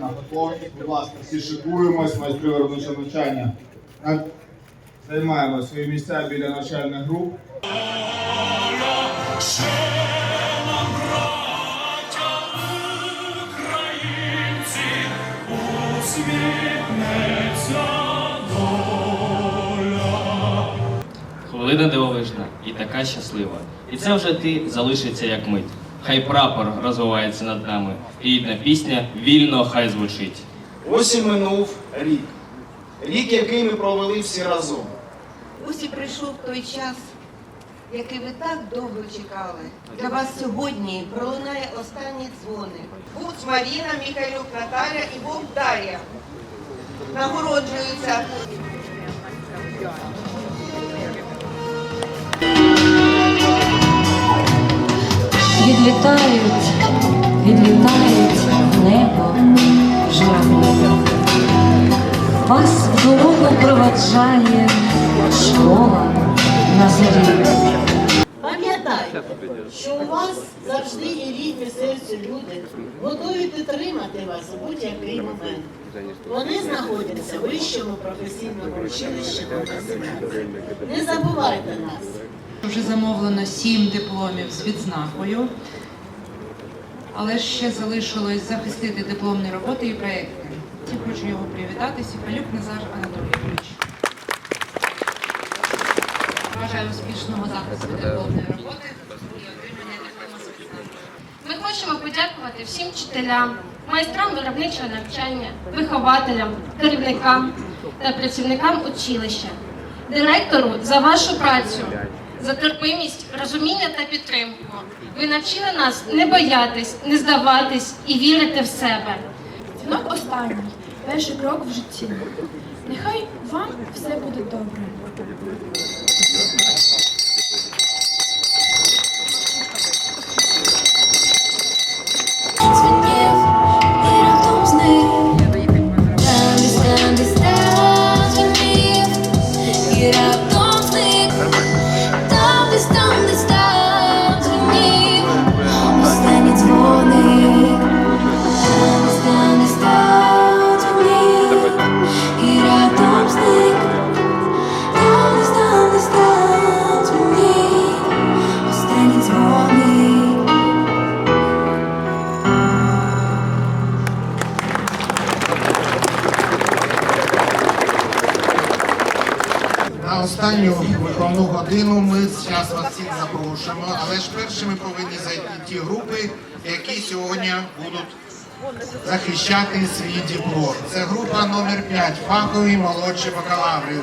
на готовність. Будь ласка, всі шикуємось, майстри виробничого навчання. Займаємо свої місця біля навчальних груп. Хвилина дивовижна і така щаслива. І це вже ти залишиться як мить. Хай прапор розвивається над нами, і рідна пісня вільно хай звучить. Ось і минув рік. Рік, який ми провели всі разом. Ось і прийшов той час, який ви так довго чекали. Для вас сьогодні пролунає останні дзвони. Буц, Маріна, Михайлюк, Наталя і Бог Дар'я. Нагороджуються Відлітають, відлітають в небо журавлі. Вас в дорогу проваджає школа на зорі. Що у вас завжди є рідні серцю люди, готові підтримати вас у будь-який момент. Вони знаходяться в вищому професійному училищі номер 17. Не забувайте нас. Вже замовлено сім дипломів з відзнакою, але ще залишилось захистити дипломні роботи і проекти. Я хочу його привітати. Сіфалюк Назар Анатолійович. Бажаю успішного захисту дипломної роботи і отримання диплома з відзнакою. Ми хочемо подякувати всім вчителям, майстрам виробничого навчання, вихователям, керівникам та працівникам училища, директору за вашу працю, за терпимість, розуміння та підтримку. Ви навчили нас не боятись, не здаватись і вірити в себе. Дзвінок останній, перший крок в житті. Нехай вам все буде добре. Останню виховну годину ми зараз вас всіх запрошуємо, але ж першими повинні зайти ті групи, які сьогодні будуть захищати свій диплом. Це група номер 5 фахові молодші бакалаври.